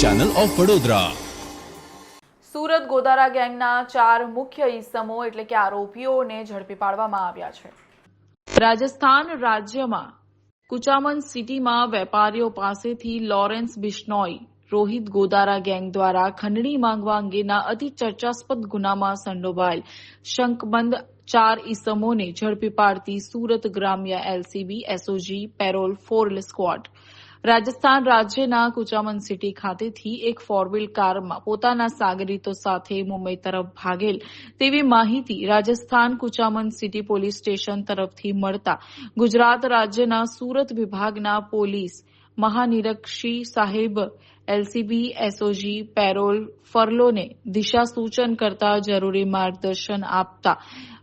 Channel of Vadodara Surat Godara ગેંગના ચાર મુખ્ય ઈસમો એટલે કે આરોપીઓને ઝડપી પાડવામાં આવ્યા છે. રાજસ્થાન રાજ્યમાં કુચામન સિટીમાં વેપારીઓ પાસેથી લોરેન્સ બિશ્નોઈ રોહિત ગોદારા ગેંગ દ્વારા ખંડણી માંગવા અંગેના અતિ ચર્ચાસ્પદ ગુનામાં સંડોવાયેલ શંકબંધ ચાર ઇસમોને ઝડપી પાડતી સુરત ગ્રામ્ય LCB SOG parole furlough squad. Rajasthan રાજ્યના કુચામન સિટી ખાતેથી એક ફોર વ્હીલ કારમાં પોતાના સાગરીતો સાથે મુંબઈ તરફ ભાગેલ તેવી માહિતી Rajasthan Kuchaman city police station તરફથી મળતા ગુજરાત રાજ્યના સુરત વિભાગના પોલીસ મહાનિરક્ષી સાહેબ એલસીબી, એસઓજી, પેરોલ, ફરલોને દિશા સૂચન કરતા જરૂરી માર્ગદર્શન આપતા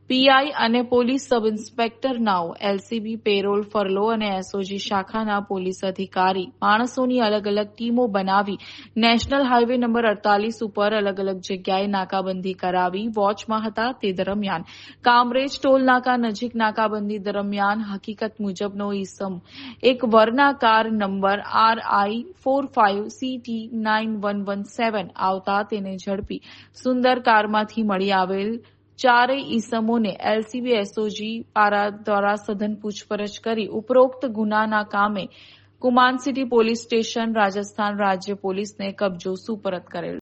પીઆઈ અને પોલીસ સબ ઇન્સ્પેક્ટર નાઓ એલસીબી, પેરોલ, ફરલો અને એસઓજી શાખાના પોલીસ અધિકારી. માણસોની અલગ અલગ ટીમો બનાવી નેશનલ હાઈવે નંબર અડતાલીસ ઉપર અલગ અલગ જગ્યાએ નાકાબંધી કરાવી વોચમાં હતા તે દરમિયાન. કામરેજ ટોલ નાકા નજીક નાકાબંધી દરમિયાન હકીકત મુજબનો ઈસમ. એક Verna car number R I four five CT nine one one seven આવતા તેને ઝડપી સુંદર કારમાંથી મળી આવેલ ચારેય ઈસમોને એલસીબી, એસઓજી પારા દ્વારા સઘન પૂછપરછ કરી ઉપરોક્ત ગુનાના કામે Kuchaman city police station, Rajasthan રાજ્ય પોલીસને કબજો સુપરત કરેલ